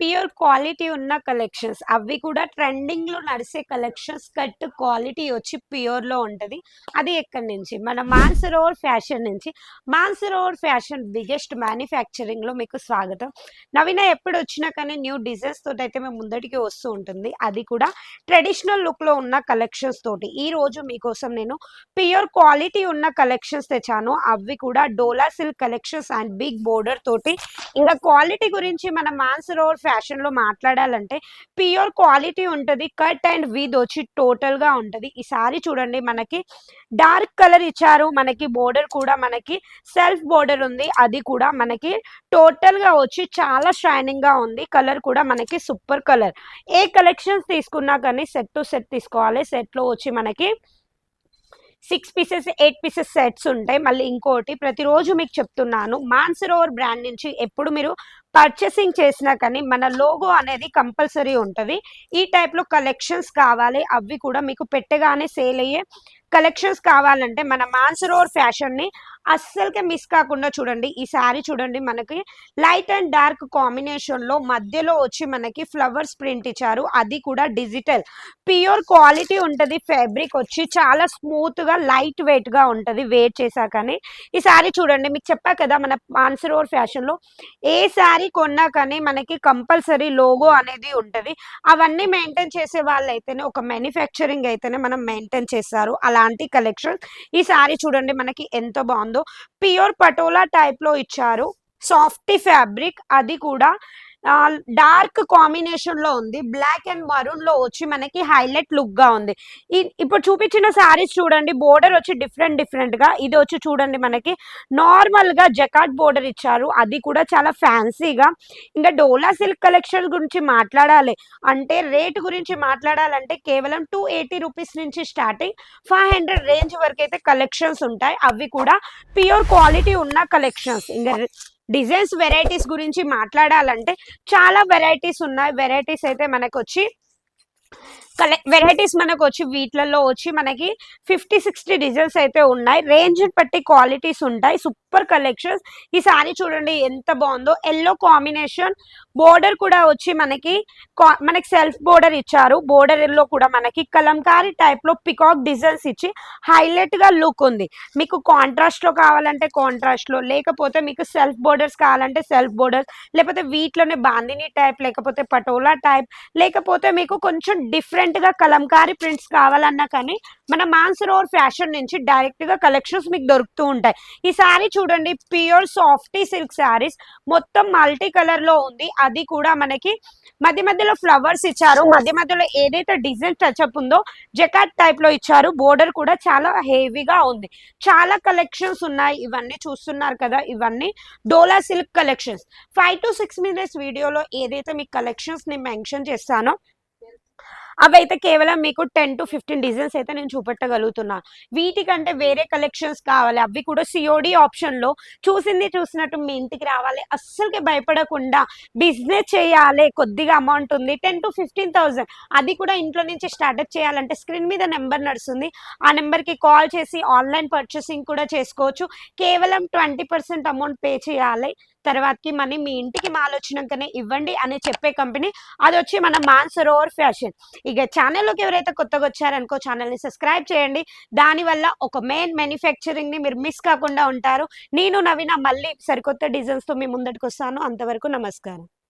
Pure quality ఉన్న collections అవి కూడా ట్రెండింగ్లో నడిచే కలెక్షన్స్ కట్ క్వాలిటీ వచ్చి ప్యూర్లో ఉంటుంది. అది ఎక్కడి నుంచి? మన మాన్సరోవర్ ఫ్యాషన్ నుంచి. మాన్సరోవర్ ఫ్యాషన్ బిగ్గెస్ట్ మ్యానుఫ్యాక్చరింగ్లో మీకు స్వాగతం. నవీన ఎప్పుడు వచ్చినా కానీ న్యూ డిజైన్స్ తోటి అయితే మేము ముందటికి వస్తూ ఉంటుంది. అది కూడా ట్రెడిషనల్ లుక్లో ఉన్న కలెక్షన్స్ తోటి. ఈ రోజు మీకోసం నేను ప్యూర్ క్వాలిటీ ఉన్న కలెక్షన్స్ తెచ్చాను. అవి కూడా Dola silk collections and big border తోటి. ఇంకా క్వాలిటీ గురించి మన మాన్సరోవర్ ఫ్యాషన్లో మాట్లాడాలంటే ప్యూర్ క్వాలిటీ ఉంటుంది కట్ అండ్ వీద్ వచ్చి టోటల్గా ఉంటుంది. ఈసారి ఈ సారీ చూడండి మనకి డార్క్ కలర్ ఇచ్చారు మనకి బోర్డర్ కూడా మనకి సెల్ఫ్ బోర్డర్ ఉంది అది కూడా మనకి టోటల్గా వచ్చి చాలా షైనింగ్గా ఉంది కలర్ కూడా మనకి సూపర్ కలర్. ఏ కలెక్షన్స్ తీసుకున్నా కానీ సెట్ టు సెట్ తీసుకోవాలి సెట్లో వచ్చి మనకి six pieces eight pieces sets ఉంటాయి. మళ్ళీ ఇంకోటి ప్రతిరోజు మీకు చెప్తున్నాను మాన్సరోవర్ బ్రాండ్ నుంచి ఎప్పుడు మీరు పర్చేసింగ్ చేసినా కానీ మన లోగో అనేది కంపల్సరీ ఉంటుంది. ఈ టైప్లో కలెక్షన్స్ కావాలి అవి కూడా మీకు పెట్టగానే సేల్ అయ్యే కలెక్షన్స్ కావాలంటే మన మాన్సరోర్ ఫ్యాషన్ని అస్సలకే మిస్ కాకుండా చూడండి. ఈ శారీ చూడండి మనకి లైట్ అండ్ డార్క్ కాంబినేషన్లో మధ్యలో వచ్చి మనకి ఫ్లవర్స్ ప్రింట్ ఇచ్చారు. అది కూడా డిజిటల్ ప్యూర్ క్వాలిటీ ఉంటుంది ఫ్యాబ్రిక్ వచ్చి చాలా స్మూత్గా లైట్ వెయిట్గా ఉంటుంది వేర్ చేశాకని ఈ శారీ చూడండి మీకు చెప్పా కదా మన మాన్సరోర్ ఫ్యాషన్లో ఏ శారీ కొన్నా కానీ మనకి కంపల్సరీ లోగో అనేది ఉంటుంది. అవన్నీ మెయింటైన్ చేసే వాళ్ళు అయితేనే ఒక మ్యానుఫ్యాక్చరింగ్ అయితేనే మనం మెయింటైన్ చేస్తారు. అలాంటి కలెక్షన్ ఈ శారీ చూడండి మనకి ఎంత బాగుందో. ప్యూర్ పటోలా టైప్లో ఇచ్చారు. సాఫ్ట్ ఫ్యాబ్రిక్ అది కూడా డార్క్ కాంబినేషన్లో ఉంది. బ్లాక్ అండ్ మరూన్లో వచ్చి మనకి హైలైట్ లుక్గా ఉంది. ఇప్పుడు చూపించిన శారీస్ చూడండి బోర్డర్ వచ్చి డిఫరెంట్ డిఫరెంట్గా. ఇది వచ్చి చూడండి మనకి నార్మల్గా జకాట్ బోర్డర్ ఇచ్చారు. అది కూడా చాలా ఫ్యాన్సీగా ఇంకా డోలా సిల్క్ కలెక్షన్ గురించి మాట్లాడాలి అంటే రేట్ గురించి మాట్లాడాలంటే కేవలం టూ ఎయిటీ రూపీస్ నుంచి స్టార్టింగ్ ఫైవ్ హండ్రెడ్ రేంజ్ వరకు అయితే కలెక్షన్స్ ఉంటాయి. అవి కూడా ప్యూర్ క్వాలిటీ ఉన్న కలెక్షన్స్ ఇంకా డిజైన్స్ వెరైటీస్ గురించి మాట్లాడాలంటే చాలా వెరైటీస్ ఉన్నాయి. వెరైటీస్ అయితే మనకు వచ్చి వెరైటీస్ మనకు వచ్చి వీటిలలో వచ్చి మనకి ఫిఫ్టీ సిక్స్టీ డిజైన్స్ అయితే ఉన్నాయి. రేంజ్ బట్టి క్వాలిటీస్ ఉంటాయి. Super collections. ఈ సారీ చూడండి ఎంత బాగుందో. Yellow combination. బోర్డర్ కూడా వచ్చి మనకి మనకి సెల్ఫ్ బోర్డర్ ఇచ్చారు. బోర్డర్లో కూడా మనకి కలంకారీ టైప్లో పికాక్ డిజైన్స్ ఇచ్చి హైలైట్గా లుక్ ఉంది. మీకు కాంట్రాస్ట్లో కావాలంటే కాంట్రాస్ట్లో లేకపోతే మీకు సెల్ఫ్ బోర్డర్స్ కావాలంటే సెల్ఫ్ బోర్డర్స్ లేకపోతే వీటిలోనే బాందిని టైప్ లేకపోతే పటోలా టైప్ లేకపోతే మీకు కొంచెం డిఫరెంట్ డిఫరెంట్గా కలంకారీ ప్రింట్స్ కావాలన్నా కానీ మన మాన్సరోవర్ ఫ్యాషన్ నుంచి డైరెక్ట్గా కలెక్షన్స్ మీకు దొరుకుతూ ఉంటాయి. ఈ సారీ చూడండి ప్యూర్ సాఫ్టీ సిల్క్ శారీస్ మొత్తం మల్టీ కలర్లో ఉంది. అది కూడా మనకి మధ్య మధ్యలో ఫ్లవర్స్ ఇచ్చారు. మధ్య మధ్యలో ఏదైతే డిజైన్ టచ్అప్ ఉందో జకాట్ టైప్లో ఇచ్చారు. బోర్డర్ కూడా చాలా హెవీగా ఉంది. చాలా కలెక్షన్స్ ఉన్నాయి. ఇవన్నీ చూస్తున్నారు కదా ఇవన్నీ Dola silk collections five to six minutes వీడియోలో ఏదైతే మీ కలెక్షన్స్ని మెన్షన్ చేస్తానో అవి అయితే కేవలం మీకు టెన్ టు ఫిఫ్టీన్ డిజైన్స్ అయితే నేను చూపెట్టగలుగుతున్నాను వీటికంటే వేరే కలెక్షన్స్ కావాలి. అవి కూడా సిఓడి ఆప్షన్లో చూసింది చూసినట్టు మీ ఇంటికి రావాలి. అస్సలకి భయపడకుండా బిజినెస్ చేయాలి. కొద్దిగా అమౌంట్ ఉంది. Ten to fifteen thousand. అది కూడా ఇంట్లో నుంచి స్టార్ట్అప్ చేయాలంటే స్క్రీన్ మీద నెంబర్ నడుస్తుంది. ఆ నెంబర్కి కాల్ చేసి ఆన్లైన్ పర్చేసింగ్ కూడా చేసుకోవచ్చు. కేవలం ట్వంటీ పర్సెంట్ అమౌంట్ పే చేయాలి. తర్వాతకి మనీ మీ ఇంటికి మాల్ వచ్చినాకనే ఇవ్వండి అని చెప్పే కంపెనీ అది వచ్చి మన మాన్సరోవర్ ఫ్యాషన్. ఇక ఛానల్లోకి ఎవరైతే కొత్తగా వచ్చారనుకో ఛానల్ని సబ్స్క్రైబ్ చేయండి. దానివల్ల ఒక మెయిన్ మ్యానుఫ్యాక్చరింగ్ని మీరు మిస్ కాకుండా ఉంటారు. నేను నవీన మళ్ళీ సరికొత్త డిజైన్స్తో మీ ముందటికి వస్తాను అంతవరకు నమస్కారం.